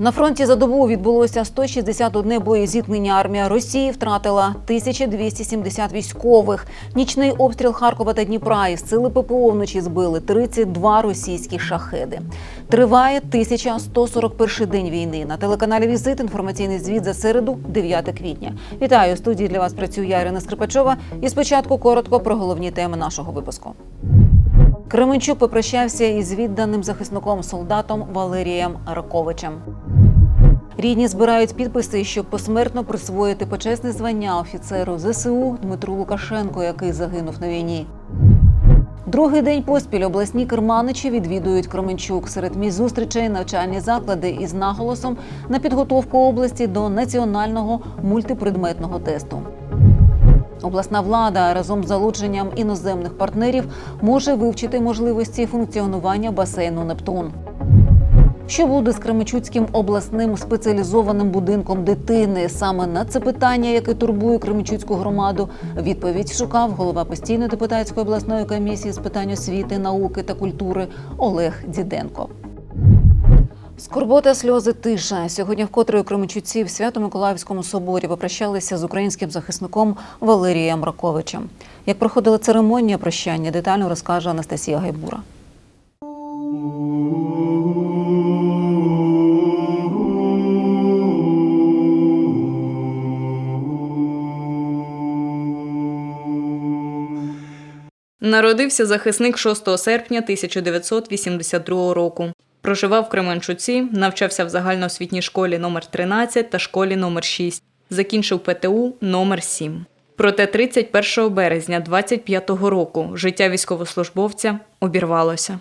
На фронті за добу відбулося 161 боєзіткнення. Армія Росії втратила 1270 військових. Нічний обстріл Харкова та Дніпра із сили ППО вночі збили 32 російські шахеди. Триває 1141 день війни. На телеканалі Візит інформаційний звіт за середу, 9 квітня. Вітаю у студії для вас. Працює Ірина Скрипачова. І спочатку коротко про головні теми нашого випуску. Кременчук попрощався із відданим захисником солдатом Валерієм Раковичем. Рідні збирають підписи, щоб посмертно присвоїти почесне звання офіцеру ЗСУ Дмитру Лукашенку, який загинув на війні. Другий день поспіль обласні керманичі відвідують Кременчук. Серед місць зустрічей навчальні заклади із наголосом на підготовку області до національного мультипредметного тесту. Обласна влада разом з залученням іноземних партнерів може вивчити можливості функціонування басейну Нептун. Що буде з Кременчуцьким обласним спеціалізованим будинком дитини? Саме на це питання, яке турбує Кременчуцьку громаду, відповідь шукав голова постійної депутатської обласної комісії з питань освіти, науки та культури Олег Діденко. Скорбота, сльози, тиша. Сьогодні вкотре у Кременчуці в Свято-Миколаївському соборі попрощалися з українським захисником Валерієм Раковичем. Як проходила церемонія прощання, детально розкаже Анастасія Гайбура. Народився захисник 6 серпня 1982 року. Проживав в Кременчуці, навчався в загальноосвітній школі номер 13 та школі номер 6. Закінчив ПТУ номер 7. Проте 31 березня 25-го року життя військовослужбовця обірвалося.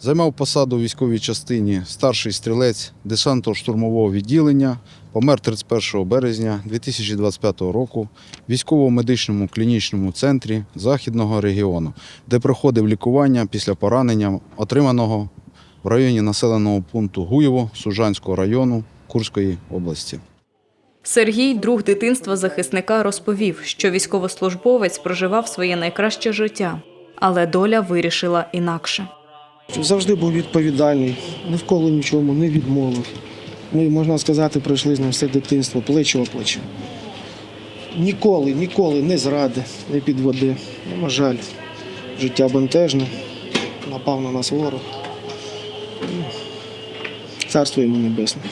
Займав посаду у військовій частині старший стрілець десантно-штурмового відділення. Помер 31 березня 2025 року в військово-медичному клінічному центрі Західного регіону, де проходив лікування після поранення, отриманого в районі населеного пункту Гуєво Сужанського району Курської області. Сергій, друг дитинства захисника, розповів, що військовослужбовець проживав своє найкраще життя, але доля вирішила інакше. Завжди був відповідальний, ніколи нічому не відмовив. Ми, можна сказати, пройшли з ним все дитинство, плечо о плече. Ніколи, ніколи не зради, не підводи. Ну, На жаль, життя бентежне, напав на нас ворог. Ну, Царство йому небесне.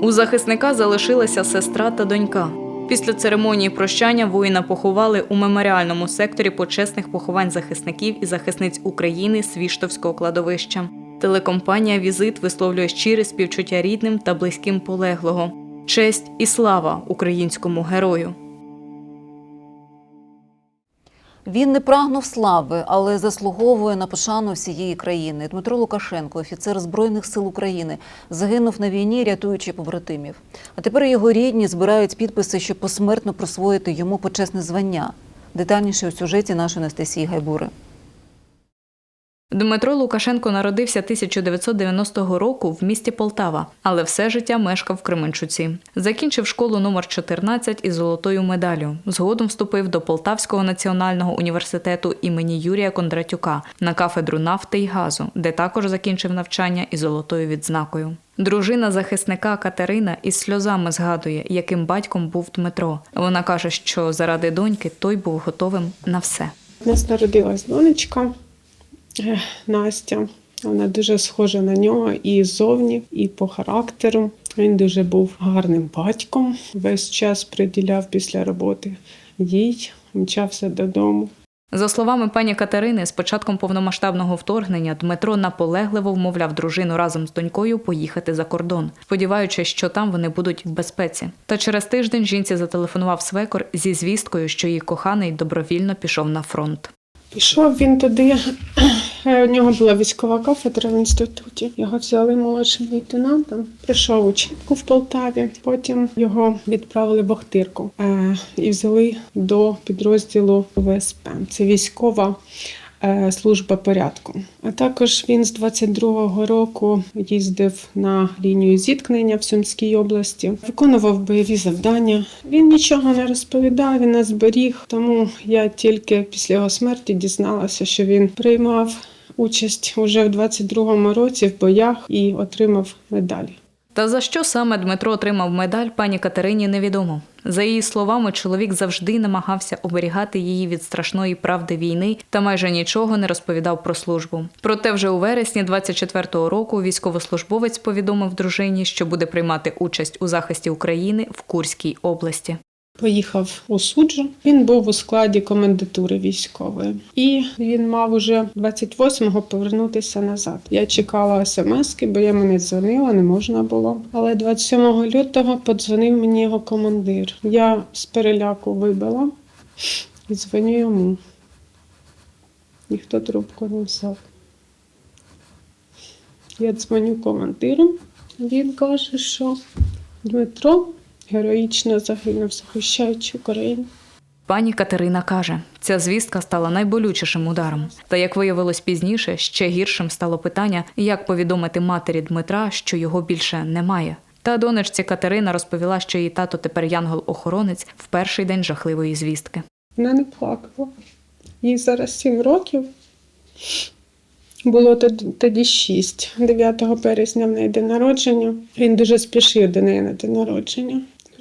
У захисника залишилася сестра та донька. Після церемонії прощання воїна поховали у меморіальному секторі почесних поховань захисників і захисниць України Свіштовського кладовища. Телекомпанія Візит висловлює щире співчуття рідним та близьким полеглого. Честь і слава українському герою. Він не прагнув слави, але заслуговує на пошану всієї країни. Дмитро Лукашенко, офіцер Збройних сил України, загинув на війні, рятуючи побратимів. А тепер його рідні збирають підписи, щоб посмертно присвоїти йому почесне звання. Детальніше у сюжеті нашої Анастасії Гайбури. Дмитро Лукашенко народився 1990 року в місті Полтава, але все життя мешкав в Кременчуці. Закінчив школу номер 14 із золотою медаллю. Згодом вступив до Полтавського національного університету імені Юрія Кондратюка на кафедру нафти й газу, де також закінчив навчання із золотою відзнакою. Дружина захисника Катерина із сльозами згадує, яким батьком був Дмитро. Вона каже, що заради доньки той був готовим на все. Нас народилась донечка Настя. Вона дуже схожа на нього і ззовні, і по характеру. Він дуже був гарним батьком. Весь час приділяв після роботи їй, мчався додому. За словами пані Катерини, з початком повномасштабного вторгнення Дмитро наполегливо вмовляв дружину разом з донькою поїхати за кордон, сподіваючись, що там вони будуть в безпеці. Та через тиждень жінці зателефонував свекор зі звісткою, що її коханий добровільно пішов на фронт. Пішов він туди. е, У нього була військова кафедра в інституті. Його взяли молодшим лейтенантом. Прийшов учітку в Полтаві. Потім його відправили в Охтирку е, і взяли до підрозділу ВСП. Це військова служба порядку. А також він з 22-го року їздив на лінію зіткнення в Сумській області, виконував бойові завдання. Він нічого не розповідав, він нас зберіг. Тому я тільки після його смерті дізналася, що він приймав участь уже в 22-му році в боях і отримав медаль. Та за що саме Дмитро отримав медаль, пані Катерині невідомо. За її словами, чоловік завжди намагався оберігати її від страшної правди війни та майже нічого не розповідав про службу. Проте вже у вересні 24-го року військовослужбовець повідомив дружині, що буде приймати участь у захисті України в Курській області. Поїхав у суджу. Він був у складі комендатури військової, і він мав уже 28-го повернутися назад. Я чекала смски, бо я не дзвонила, не можна було. Але 27 лютого подзвонив мені його командир. Я з переляку вибила і дзвоню йому. Ніхто трубку не взяв. Я дзвоню командиру. Він каже, що Дмитро героїчно загинув, захищаючи Україну. Пані Катерина каже, ця звістка стала найболючішим ударом. Та як виявилось пізніше, ще гіршим стало питання, як повідомити матері Дмитра, що його більше немає. Та донечці Катерина розповіла, що її тато тепер янгол-охоронець в перший день жахливої звістки. Вона не плакала. Їй зараз 7 років. Було тоді, тоді 6. 9 березня в неї день народження. Він дуже спішив до неї на день народження.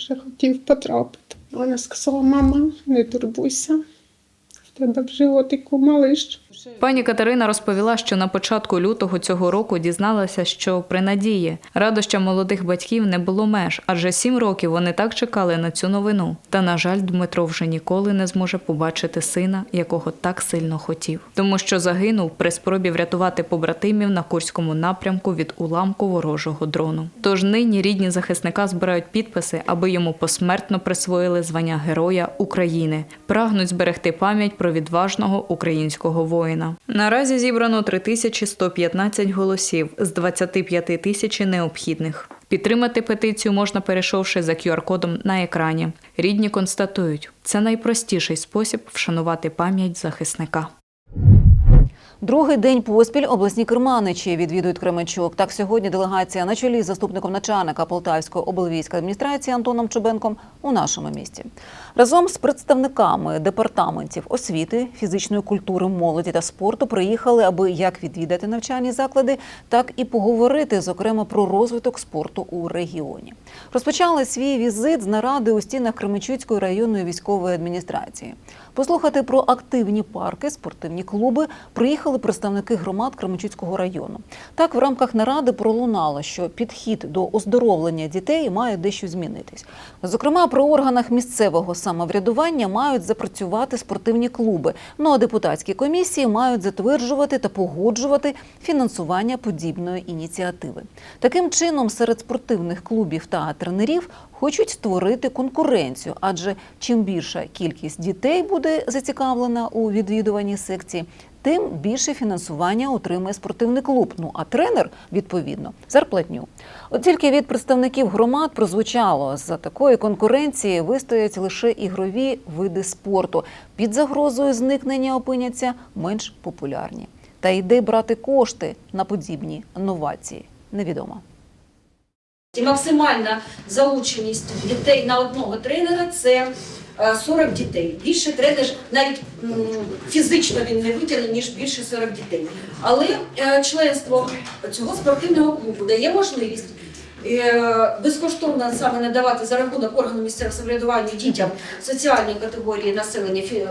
Дуже хотів потрапити. Вона сказала: мама, не турбуйся, в тебе в животику малиш. Пані Катерина розповіла, що на початку лютого цього року дізналася, що при надії радощам молодих батьків не було меж, адже сім років вони так чекали на цю новину. Та на жаль, Дмитро вже ніколи не зможе побачити сина, якого так сильно хотів, тому що загинув при спробі врятувати побратимів на курському напрямку від уламку ворожого дрону. Тож нині рідні захисника збирають підписи, аби йому посмертно присвоїли звання Героя України. Прагнуть зберегти пам'ять про відважного українського воїна. Наразі зібрано 3115 голосів з 25 тисяч необхідних. Підтримати петицію можна, перейшовши за QR-кодом на екрані. Рідні констатують, це найпростіший спосіб вшанувати пам'ять захисника. Другий день поспіль обласні керманичі відвідують Кременчук. Так сьогодні делегація на чолі з заступником начальника Полтавської облвійської адміністрації Антоном Чубенком у нашому місті. Разом з представниками департаментів освіти, фізичної культури, молоді та спорту приїхали, аби як відвідати навчальні заклади, так і поговорити, зокрема, про розвиток спорту у регіоні. Розпочали свій візит з наради у стінах Кременчуцької районної військової адміністрації. Послухати про активні парки, спортивні клуби приїхали представники громад Кременчуцького району. Так, в рамках наради пролунало, що підхід до оздоровлення дітей має дещо змінитись. Зокрема, при органах місцевого самоврядування мають запрацювати спортивні клуби. Ну а депутатські комісії мають затверджувати та погоджувати фінансування подібної ініціативи. Таким чином, серед спортивних клубів та тренерів хочуть створити конкуренцію, адже чим більша кількість дітей буде зацікавлена у відвідуванні секції, тим більше фінансування отримує спортивний клуб. Ну а тренер відповідно зарплатню. От тільки від представників громад прозвучало за такої конкуренції вистоять лише ігрові види спорту. Під загрозою зникнення опиняться менш популярні. Та й де брати кошти на подібні новації невідомо. І максимальна залученість дітей на одного тренера це е, 40 дітей. Більше тренер навіть фізично він не витягне, ніж більше 40 дітей. Але е, членство цього спортивного клубу дає можливість е, безкоштовно саме надавати за рахунок органу місцевого самоврядування дітям соціальної категорії населення е,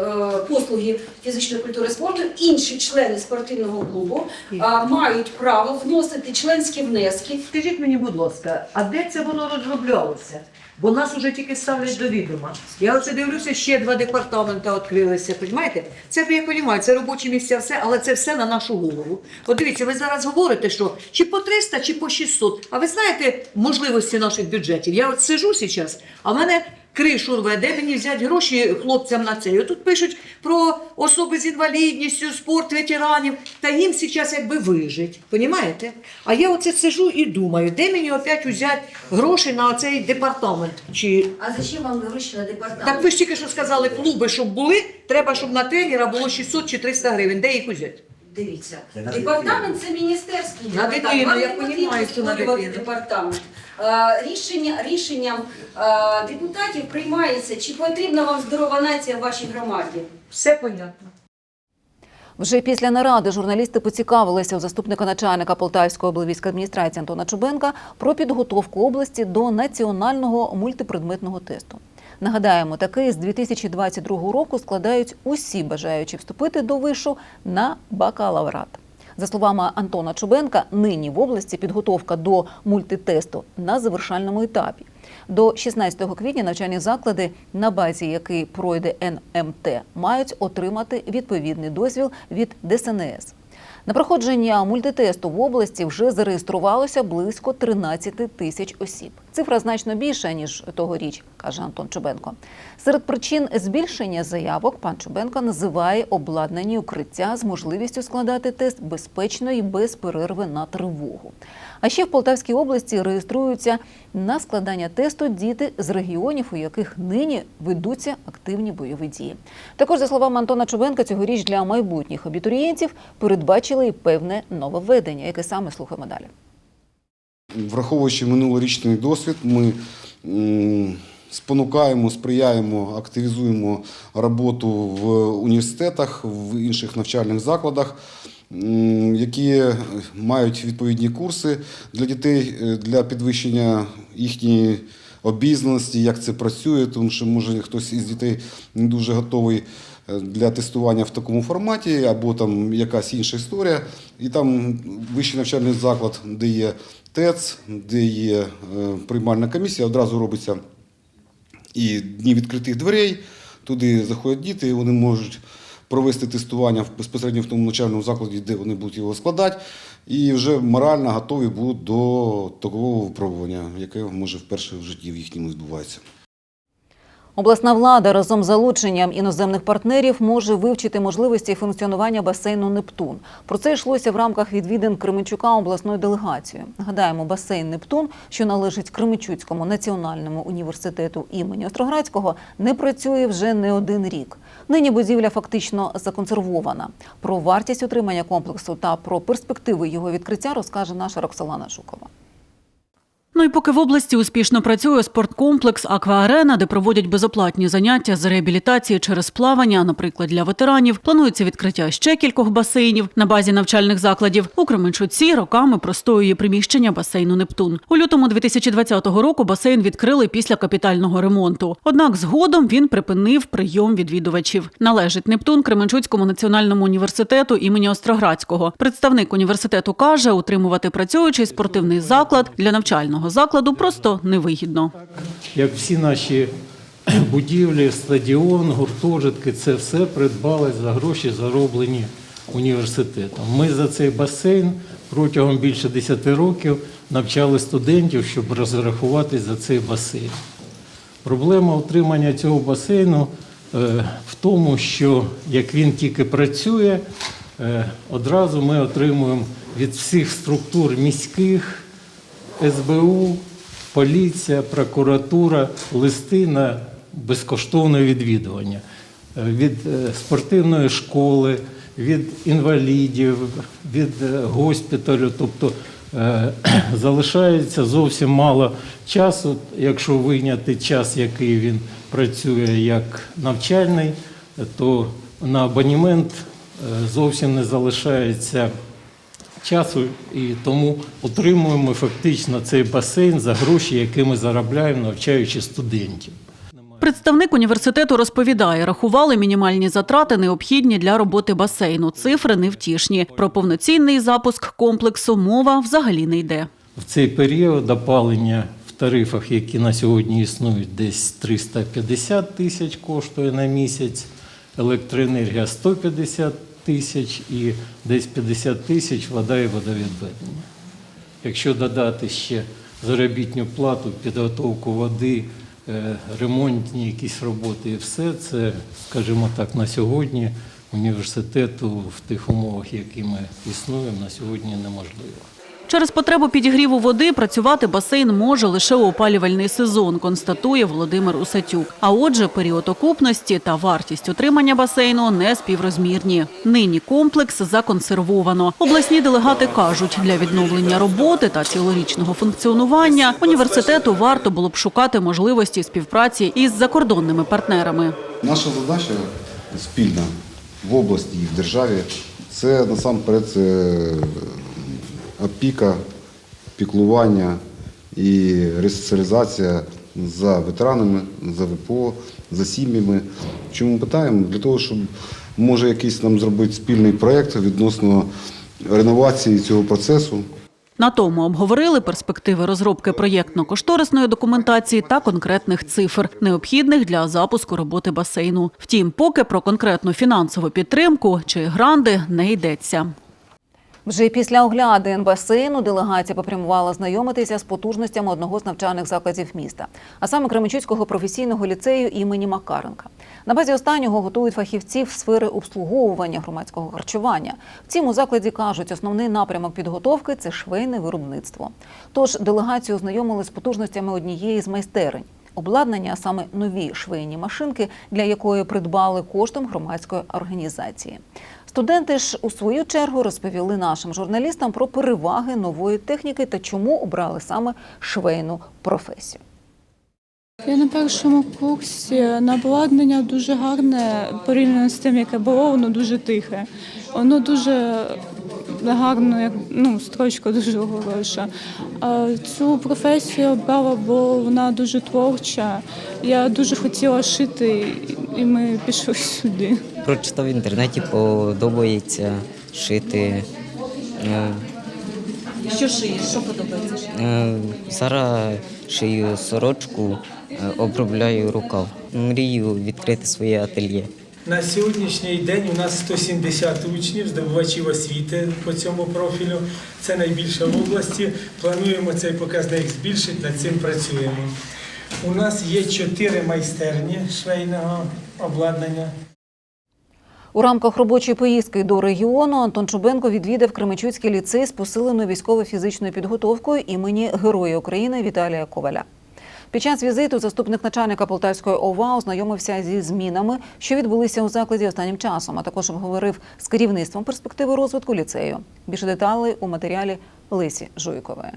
послуги фізичної культури і спорту. Інші члени спортивного клубу е, мають право вносити членські внески Скажіть мені, будь ласка, а де це воно розроблялося? Бо нас вже тільки ставлять до відома. Я оце дивлюся, ще два департаменти відкрилися. Розумієте? Це я розумію, це робочі місця, все, але це все на нашу голову. От дивіться, ви зараз говорите, що чи по 300, чи по 600. А ви знаєте можливості наших бюджетів? Я от сижу зараз, а в мене кришу рве, де мені взяти гроші хлопцям на це? І Тут пишуть про особи з інвалідністю, спорт ветеранів, та їм зараз якби вижить. Понімаєте? А я оце сижу і думаю, де мені опять взяти гроші на цей департамент? Чи А зачем вам гроші на департамент? так ви ж тільки що сказали, клуби, щоб були, треба, щоб на тренера було 600 чи 300 гривень. Де їх взяти? Дивіться, департамент це міністерство. На дитину, я не що на дитину. департамент. Рішення, рішенням е, депутатів приймається, чи потрібна вам здорова нація в вашій громаді. Все понятно. Вже після наради журналісти поцікавилися у заступника начальника Полтавської облвійської адміністрації Антона Чубенка про підготовку області до національного мультипредметного тесту. Нагадаємо, такий з 2022 року складають усі бажаючі вступити до вишу на бакалаврат. За словами Антона Чубенка, нині в області підготовка до мультитесту на завершальному етапі. До 16 квітня навчальні заклади, на базі який пройде НМТ, мають отримати відповідний дозвіл від ДСНС. На проходження мультитесту в області вже зареєструвалося близько 13 тисяч осіб. Цифра значно більша ніж тогоріч, каже Антон Чубенко. Серед причин збільшення заявок пан Чубенко називає обладнані укриття з можливістю складати тест безпечно і без перерви на тривогу. А ще в Полтавській області реєструються на складання тесту діти з регіонів, у яких нині ведуться активні бойові дії. Також, за словами Антона Чубенка, цьогоріч для майбутніх абітурієнтів передбачили і певне нововведення, яке саме слухаємо далі. Враховуючи минулорічний досвід, ми спонукаємо, сприяємо, активізуємо роботу в університетах, в інших навчальних закладах, які мають відповідні курси для дітей е, для підвищення їхньої обізнаності, як це працює, тому що може хтось із дітей не дуже готовий для тестування в такому форматі, або там якась інша історія. І там вищий навчальний заклад, де є ТЕЦ, де є е, приймальна комісія, одразу робиться і дні відкритих дверей. Туди заходять діти, і вони можуть провести тестування безпосередньо в тому навчальному закладі, де вони будуть його складати, і вже морально готові будуть до такого випробування, яке може вперше в житті в їхньому відбувається. Обласна влада разом з залученням іноземних партнерів може вивчити можливості функціонування басейну Нептун. Про це йшлося в рамках відвідин Кременчука обласною делегацією. Нагадаємо, басейн Нептун, що належить Кременчуцькому національному університету імені Остроградського, не працює вже не один рік. Нині будівля фактично законсервована. Про вартість утримання комплексу та про перспективи його відкриття розкаже наша Роксолана Жукова. Ну і поки в області успішно працює спорткомплекс Акваарена, де проводять безоплатні заняття з реабілітації через плавання, наприклад, для ветеранів, планується відкриття ще кількох басейнів на базі навчальних закладів. У Кременчуці роками простоює приміщення басейну Нептун. У лютому 2020 року басейн відкрили після капітального ремонту. Однак згодом він припинив прийом відвідувачів. Належить Нептун Кременчуцькому національному університету імені Остроградського. Представник університету каже, утримувати працюючий спортивний заклад для навчального закладу просто невигідно. як всі наші будівлі, стадіон, гуртожитки, це все придбали за гроші, зароблені університетом. Ми за цей басейн протягом більше 10 років навчали студентів, щоб розрахуватись за цей басейн. Проблема утримання цього басейну е, в тому, що як він тільки працює, е, одразу ми отримуємо від всіх структур міських, СБУ, поліція, прокуратура, листи на безкоштовне відвідування від е, спортивної школи, від інвалідів, від е, госпіталю. Тобто е, залишається зовсім мало часу, якщо вийняти час, який він працює як навчальний, то на абонемент е, зовсім не залишається часу, і тому отримуємо фактично цей басейн за гроші, які ми заробляємо, навчаючи студентів. Представник університету розповідає, рахували мінімальні затрати, необхідні для роботи басейну. Цифри невтішні. Про повноцінний запуск комплексу мова взагалі не йде. В цей період опалення в тарифах, які на сьогодні існують, десь 350 тисяч коштує на місяць, електроенергія 150 тисяч і десь 50 тисяч вода і водовідведення. Якщо додати ще заробітну плату, підготовку води, е, ремонтні якісь роботи і все це, скажімо так, на сьогодні університету в тих умовах, які ми існуємо, на сьогодні неможливо. Через потребу підігріву води працювати басейн може лише у опалювальний сезон, констатує Володимир Усатюк. А отже, період окупності та вартість утримання басейну не співрозмірні. Нині комплекс законсервовано. Обласні делегати кажуть, для відновлення роботи та цілорічного функціонування університету варто було б шукати можливості співпраці із закордонними партнерами. Наша задача спільна в області і в державі це насамперед це опіка, піклування і ресоціалізація за ветеранами, за ВПО, за сім'ями. Чому питаємо? Для того, щоб може якийсь нам зробити спільний проєкт відносно реновації цього процесу. На тому обговорили перспективи розробки проєктно-кошторисної документації та конкретних цифр, необхідних для запуску роботи басейну. Втім, поки про конкретну фінансову підтримку чи гранди не йдеться. Вже після оглядин басейну делегація попрямувала знайомитися з потужностями одного з навчальних закладів міста, а саме Кременчуцького професійного ліцею імені Макаренка. На базі останнього готують фахівців сфери обслуговування громадського харчування. Втім, у закладі кажуть, основний напрямок підготовки це швейне виробництво. Тож делегацію ознайомили з потужностями однієї з майстерень. Обладнання, а саме нові швейні машинки, для якої придбали коштом громадської організації. Студенти ж у свою чергу розповіли нашим журналістам про переваги нової техніки та чому обрали саме швейну професію. Я на першому курсі на обладнання дуже гарне порівняно з тим, яке було, воно дуже тихе. Воно дуже гарно, як ну, строчка дуже хороша. А цю професію я обрала, бо вона дуже творча. Я дуже хотіла шити, і ми пішли сюди. Прочитав в інтернеті, подобається шити. Е, Що шиєш? Що подобається? е, Зараз шию сорочку, е, обробляю рукав. Мрію відкрити своє ательє. На сьогоднішній день у нас 170 учнів, здобувачів освіти по цьому профілю. Це найбільше в області. Плануємо цей показник збільшити, над цим працюємо. У нас є чотири майстерні швейного обладнання. У рамках робочої поїздки до регіону Антон Чубенко відвідав Кременчуцький ліцей з посиленою військово-фізичною підготовкою імені Героя України Віталія Коваля. Під час візиту заступник начальника Полтавської ОВА ознайомився зі змінами, що відбулися у закладі останнім часом, а також обговорив з керівництвом перспективи розвитку ліцею. Більше деталей у матеріалі Лисі Жуйкової.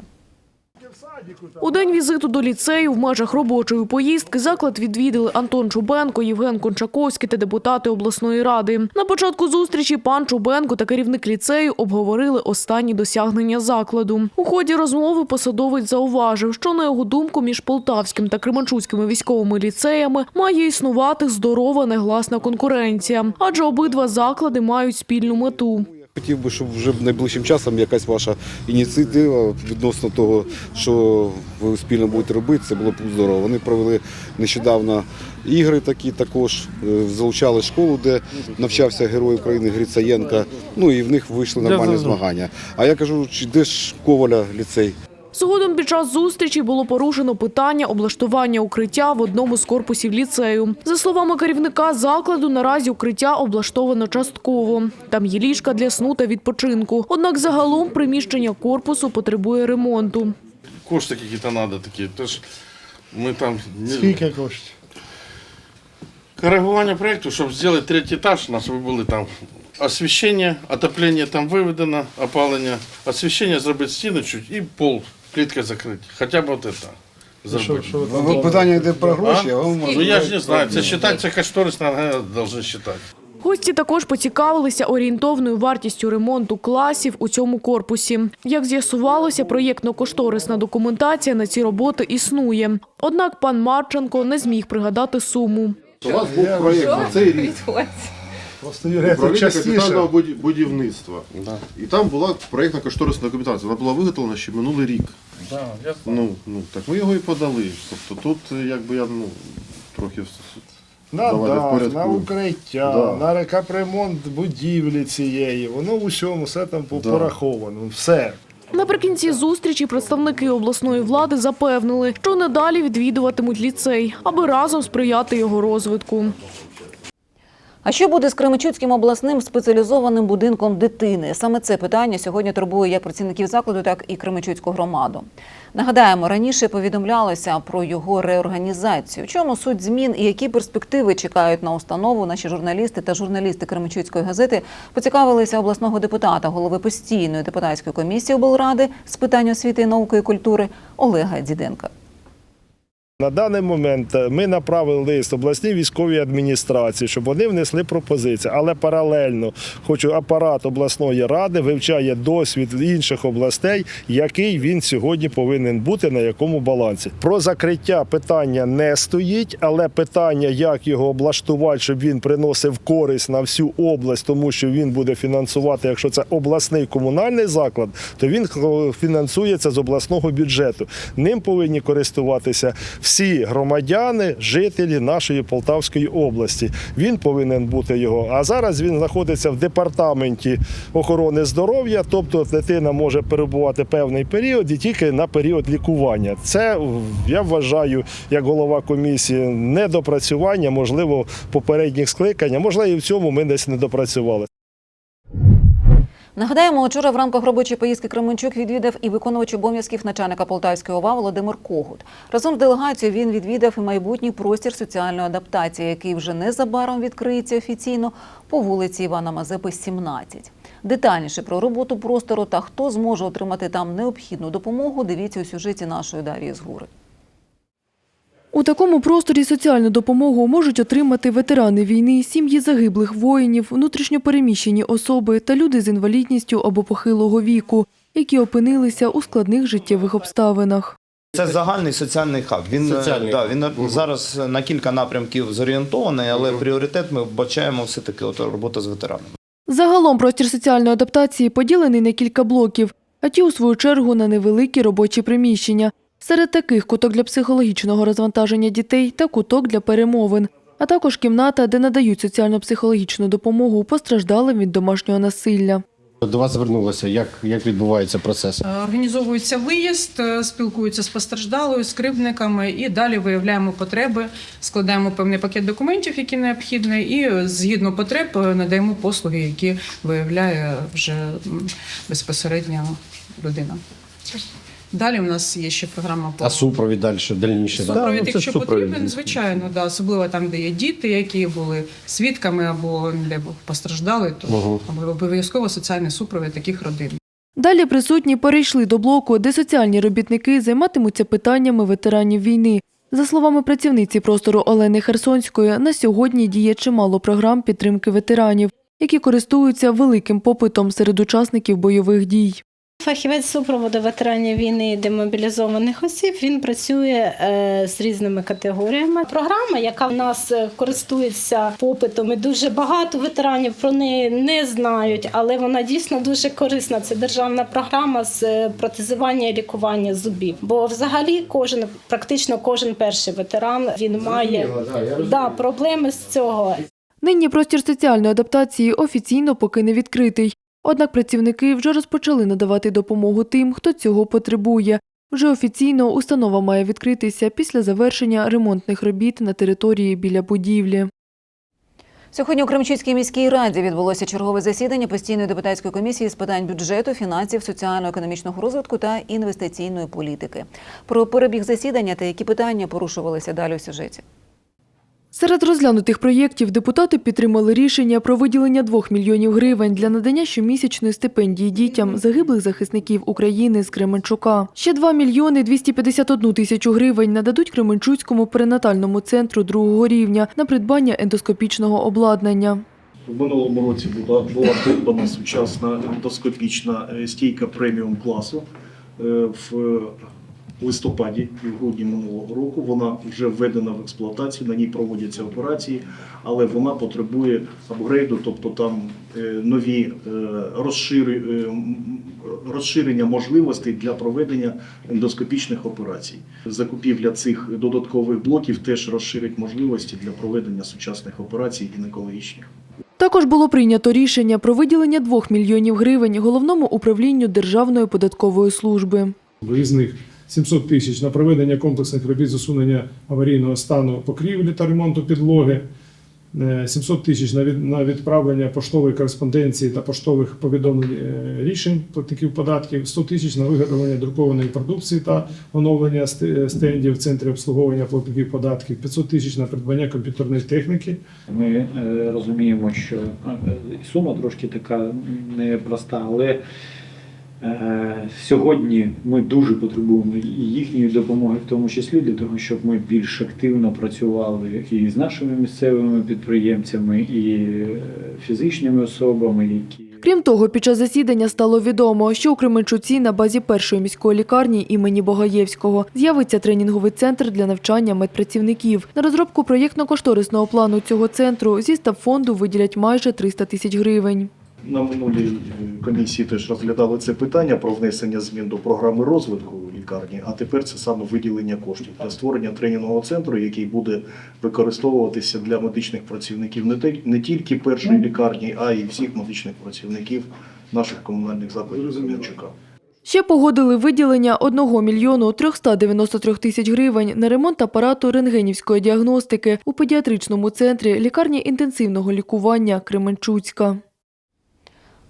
У день візиту до ліцею в межах робочої поїздки заклад відвідали Антон Чубенко, Євген Кончаковський та депутати обласної ради. На початку зустрічі пан Чубенко та керівник ліцею обговорили останні досягнення закладу. У ході розмови посадовець зауважив, що на його думку між полтавським та кременчуцькими військовими ліцеями має існувати здорова негласна конкуренція, адже обидва заклади мають спільну мету. Хотів би, щоб вже найближчим часом якась ваша ініціатива відносно того, що ви спільно будете робити, це було б здорово. Вони провели нещодавно ігри такі також, е, залучали школу, де навчався герой України Грицаєнка. Ну і в них вийшли нормальні змагання. А я кажу, чи де ж Коваля ліцей? Згодом під час зустрічі було порушено питання облаштування укриття в одному з корпусів ліцею. За словами керівника закладу, наразі укриття облаштовано частково. Там є ліжка для сну та відпочинку. Однак загалом приміщення корпусу потребує ремонту. Кошти якісь треба такі. Тож ми там Скільки коштів? коригування проєкту, щоб зробити третій етаж, у нас ви були там освіщення, отоплення там виведено, опалення, освіщення зробити стіну чуть і пол пліткою закрити. Хоча б от це. зробити. Питання йде про гроші, а ви Ну я ж не знаю, це вважати, це кошторисно повинні вважати. Гості також поцікавилися орієнтовною вартістю ремонту класів у цьому корпусі. Як з'ясувалося, проєктно-кошторисна документація на ці роботи існує. Однак пан Марченко не зміг пригадати суму. У вас був проєкт на цей рік. Просто Юрій, це частіше. будівництва. І там була проєктна кошторисна документація. Вона була виготовлена ще минулий рік. Да, я Ну, ну так ми його і подали. Тобто тут е, якби я ну, трохи в- На Давайте дах, на укриття, Да. на рекапремонт будівлі цієї. Воно в усьому все там пораховано. Все. Наприкінці зустрічі представники обласної влади запевнили, що надалі відвідуватимуть ліцей, аби разом сприяти його розвитку. А що буде з Кременчуцьким обласним спеціалізованим будинком дитини? Саме це питання сьогодні турбує як працівників закладу, так і Кременчуцьку громаду. Нагадаємо, раніше повідомлялося про його реорганізацію. Чому суть змін і які перспективи чекають на установу? Наші журналісти та журналісти Кременчуцької газети поцікавилися обласного депутата, голови постійної депутатської комісії облради з питань освіти, науки і культури Олега Діденка. На даний момент е, ми направили лист обласній військовій адміністрації, щоб вони внесли пропозиції. Але паралельно хочу апарат обласної ради вивчає досвід інших областей, який він сьогодні повинен бути на якому балансі. Про закриття питання не стоїть, але питання, як його облаштувати, щоб він приносив користь на всю область, тому що він буде фінансувати, якщо це обласний комунальний заклад, то він е, фінансується з обласного бюджету. Ним повинні користуватися всі громадяни, жителі нашої Полтавської області. Він повинен бути його. А зараз він знаходиться в департаменті охорони здоров'я, тобто дитина може перебувати певний період і тільки на період лікування. Це я вважаю, як голова комісії, недопрацювання, можливо, попередніх скликань, можливо, і в цьому ми десь не допрацювали. Нагадаємо, вчора в рамках робочої поїздки Кременчук відвідав і виконувач обов'язків начальника Полтавської ОВА Володимир Когут. Разом з делегацією він відвідав і майбутній простір соціальної адаптації, який вже незабаром відкриється офіційно по вулиці Івана Мазепи, 17. Детальніше про роботу простору та хто зможе отримати там необхідну допомогу, дивіться у сюжеті нашої Дар'ї Згури. У такому просторі соціальну допомогу можуть отримати ветерани війни, сім'ї загиблих воїнів, внутрішньопереміщені особи та люди з інвалідністю або похилого віку, які опинилися у складних життєвих обставинах. Це загальний соціальний хаб. Він, Соціальний да, він зараз на кілька напрямків зорієнтований, але пріоритет ми бачаємо все-таки от робота з ветеранами. Загалом простір соціальної адаптації поділений на кілька блоків, а ті, у свою чергу, на невеликі робочі приміщення. Серед таких куток для психологічного розвантаження дітей та куток для перемовин, а також кімната, де надають соціально-психологічну допомогу постраждалим від домашнього насилля. До вас звернулося, як, як відбувається процес? Організовується виїзд, е, спілкуються з постраждалою, з кривдниками і далі виявляємо потреби, складаємо певний пакет документів, які необхідні, і згідно потреб е, надаємо послуги, які виявляє вже безпосередньо людина. Далі у нас є ще програма по А супровід далі, дальніше? да? Супровід, Ну, це якщо супровід. потрібен, звичайно, да, особливо там, де є діти, які були свідками або де постраждали, то Мгм. обов'язково соціальний супровід таких родин. Далі присутні перейшли до блоку, де соціальні робітники займатимуться питаннями ветеранів війни. За словами працівниці простору Олени Херсонської, на сьогодні діє чимало програм підтримки ветеранів, які користуються великим попитом серед учасників бойових дій. Фахівець супроводу ветеранів війни і демобілізованих осіб він працює е, з різними категоріями. Програма, яка в нас е, користується попитом, і дуже багато ветеранів про неї не знають, але вона дійсно дуже корисна. Це державна програма з е, протезування і лікування зубів. Бо взагалі кожен, практично кожен перший ветеран він має да, проблеми з цього. Нині простір соціальної адаптації офіційно поки не відкритий. Однак працівники вже розпочали надавати допомогу тим, хто цього потребує. Вже офіційно установа має відкритися після завершення ремонтних робіт на території біля будівлі. Сьогодні у Кремчуцькій міській раді відбулося чергове засідання постійної депутатської комісії з питань бюджету, фінансів, соціально-економічного розвитку та інвестиційної політики. Про перебіг засідання та які питання порушувалися далі у сюжеті. Серед розглянутих проєктів депутати підтримали рішення про виділення 2 мільйонів гривень для надання щомісячної стипендії дітям загиблих захисників України з Кременчука. Ще 2 мільйони 251 тисячу гривень нададуть Кременчуцькому перинатальному центру другого рівня на придбання ендоскопічного обладнання. В минулому році була, була придбана сучасна ендоскопічна е, стійка преміум класу е, в листопаді і в грудні минулого року. Вона вже введена в експлуатацію, на ній проводяться операції, але вона потребує апгрейду, тобто там е, нові е, е, розширення можливостей для проведення ендоскопічних операцій. Закупівля цих додаткових блоків теж розширить можливості для проведення сучасних операцій гінекологічних. Також було прийнято рішення про виділення 2 мільйонів гривень головному управлінню Державної податкової служби. Із них 700 тисяч на проведення комплексних робіт з усунення аварійного стану покрівлі та ремонту підлоги, е, 700 тисяч на відправлення поштової кореспонденції та поштових повідомлень е, рішень платників податків, 100 тисяч на виготовлення друкованої продукції та оновлення стендів в центрі обслуговування платників податків, 500 тисяч на придбання комп'ютерної техніки, Ми е, розуміємо, що е, сума трошки така непроста, але е, сьогодні ми дуже потребуємо їхньої допомоги, в тому числі для того, щоб ми більш активно працювали і з нашими місцевими підприємцями, і е, фізичними особами, які Крім того, під час засідання стало відомо, що у Кременчуці на базі першої міської лікарні імені Богаєвського з'явиться тренінговий центр для навчання медпрацівників. На розробку проєктно-кошторисного плану цього центру зі стабфонду виділять майже 300 тисяч гривень. На минулій комісії теж розглядали це питання про внесення змін до програми розвитку лікарні, а тепер це саме виділення коштів для створення тренінгового центру, який буде використовуватися для медичних працівників не те- не тільки першої лікарні, а й всіх медичних працівників наших комунальних закладів Кременчука. Ще погодили виділення 1 мільйону 393 тисяч гривень на ремонт апарату рентгенівської діагностики у педіатричному центрі лікарні інтенсивного лікування Кременчуцька.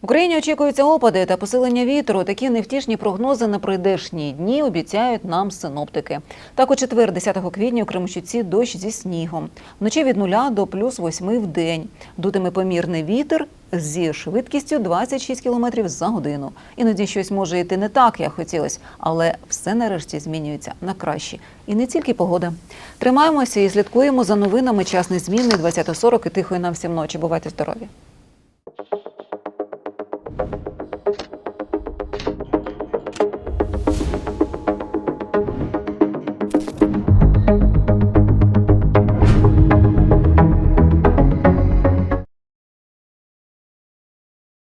Україні очікуються опади та посилення вітру. Такі невтішні прогнози на прийдешні дні обіцяють нам синоптики. Так, у четвер, 10 квітня, у Кременчуці дощ зі снігом. Вночі від 0 до плюс 8 в день. Дутиме помірний вітер зі швидкістю 26 км за годину. Іноді щось може йти не так, як хотілося, але все нарешті змінюється на краще. І не тільки погода. Тримаємося і слідкуємо за новинами. Час незмінний 20.40 і тихої нам всім ночі. Бувайте здорові!